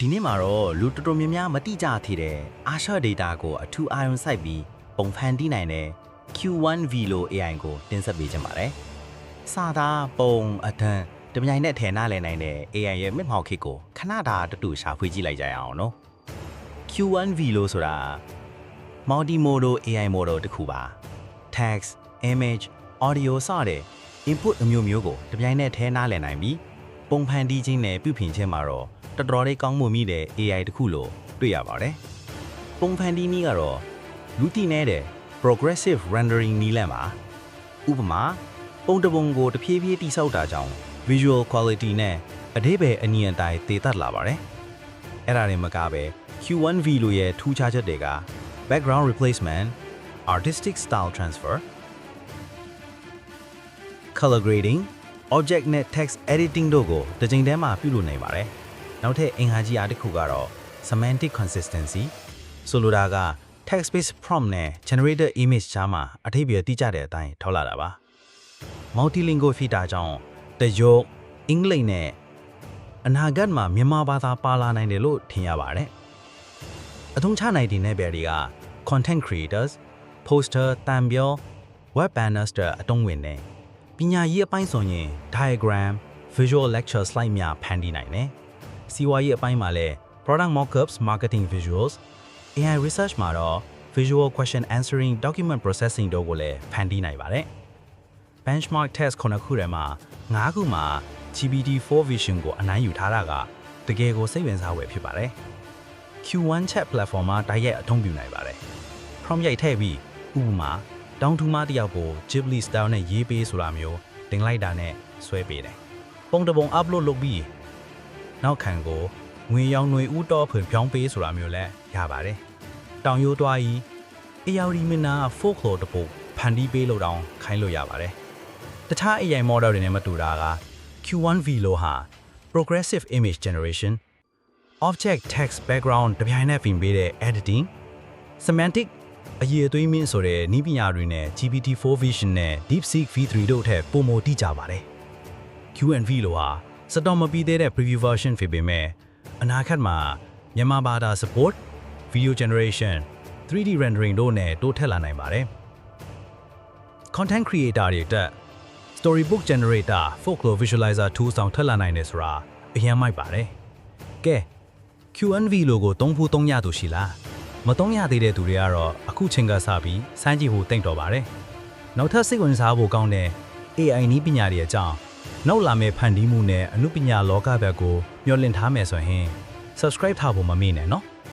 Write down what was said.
ဒီနေ့မှာတော့လူတော်တော်များများမတိကြသေးတဲ့အာရှ data ကိုအထူးအာရုံစိုက်ပြီးပုံဖန်တီးနိုင်တဲ့ Q1V လို့ AI ကိုတင်ဆက်ပေးချင်ပါတယ်။စာသားပုံအထန်တပြိုင်နက်ထဲနားလည်နိုင်တဲ့ AI ရဲ့မျက်မှောက်ခေတ်ကိုခဏတာတူတူရှာဖွေကြည့်လိုက်ကြရအောင်နော်။ Q1V လို့ဆိုတာ multimodal AI model တစ်ခုပါ text image audio စတဲ့ input အမျိုးမျိုးကိုတပြိုင်နက်ထဲနားလည်နိုင်ပြီးပုံဖန်တီးခြင်းနဲ့ပြုပြင်ခြင်းမှာတော့ တော်တော်လေးကောင်းမွန်မိတဲ့ AI တစ်ခုလို့တွေ့ရပါတယ်။ပုံဖန်တီးနည်းကတော့လူတည်နေတဲ့ progressive rendering နည်းလမ်းပါ။ဥပမာပုံတစ်ပုံကိုတဖြည်းဖြည်းတိစောက်တာကြောင့် visual quality နဲ့အဓိပ္ပာယ်အနည်းအတိုင်းတည်တတ်လာပါတယ်။အဲ့ဒါတွေမကပဲ Q1V လို့ရဲ့ထူးခြားချက်တွေက background replacement, artistic style transfer, color grading, object နဲ့ text editing တို့ကိုတစ်ချိန်တည်းမှာပြုလုပ်နိုင်ပါတယ်။ နောက်ထပ်အင်္ဂါကြီးအားတစ်ခုကတော့ semantic consistency ဆိုလိုတာက text based prompt နဲ့ generated image ချားမှာအထည်ပြတိကျတဲ့အတိုင်းထောက်လာတာပါ။ multilingual feature ကြောင့်တရုတ်အင်္ဂလိပ်နဲ့အနာဂတ်မှာမြန်မာဘာသာပါလာနိုင်တယ်လို့ထင်ရပါတယ်။အသုံးချနိုင်တဲ့နယ်ပယ်တွေက content creators, poster, thumbnail, web banners တွေအသုံးဝင်တယ်။ပညာရေးအပိုင်းဆိုရင် diagram, visual lecture slide များဖန်တီးနိုင်တယ်။ စီးပွားရေးအပိုင်းမှာလည်း product mockups, marketing visuals, AI research မှာတော့ visual question answering, document processing တို့ကိုလည်းဖန်တီးနိုင်ပါတယ်။ benchmark test ခုနှစ်ခုထဲမှာ၅ခုမှာ GPT-4 vision ကိုအနိုင်ယူထားတာကတကယ်ကိုစိတ်ဝင်စားဖွယ်ဖြစ်ပါတယ်။ Q1 chat platform မှာတိုက်ရိုက်အသုံးပြုနိုင်ပါတယ်။ prompt ရိုက်ထည့်ပြီးဥပမာတောင်ထူမတစ်ယောက်ကို Ghibli style နဲ့ရေးပေးဆိုတာမျိုးတင်လိုက်တာနဲ့ဆွဲပေးတယ်။ပုံတစ်ပုံ upload လုပ်ပြီး နောက်ခံကိုငွေရောင်ငွေဥတော်ဖွင့်ပြောင်းပေးဆိုတာမျိုးလည်းရပါတယ်။တောင်ရိုးသွားဤအေယာရီမနာ folklore တပုတ်ဖန်တီးပေးလို့တောင်ခိုင်းလို့ရပါတယ်။တခြား AI model တွေနဲ့မတူတာက Q1V လို့ဟာ progressive image generation object text background တပြိုင်နက်ပြင်ပေးတဲ့ editing semantic အရေးအသွေးမင်းဆိုတဲ့နီးပညာတွေနဲ့ GPT-4 vision နဲ့ DeepSeek V3 တို့ထက်ပိုမိုတိကျပါတယ်။ Q&V လို့ဟာ စတော်မပြီးသေးတဲ့ preview version ဖြစ်ပေမဲ့အနာဂတ်မှာမြန်မာဘာသာ support video generation 3D rendering တို့နဲ့တိုးထက်လာနိုင်ပါတယ်။ content creator တွေအတွက် storybook generator folklore visualizer tool ဆောင်ထက်လာနိုင်တယ်ဆိုတာအရင်မိုက်ပါတယ်။ကဲ Q&V လို့ကိုသုံးဖို့သုံးရသူရှိလားမသုံးရသေးတဲ့သူတွေကတော့အခုချိန်ကစပြီးစမ်းကြည့်ဖို့တိတ်တော်ပါတယ်နောက်ထပ်စိတ်ဝင်စားဖို့ကောင်းတဲ့ AI နည်းပညာတွေအကြောင်း နောက်လာမယ့်ဖန်တီးမှုနဲ့အမှုပညာလောကဘက်ကိုမျှော်လင့်ထားမယ်ဆိုရင် subscribe ထားဖို့မမေ့နဲ့နော်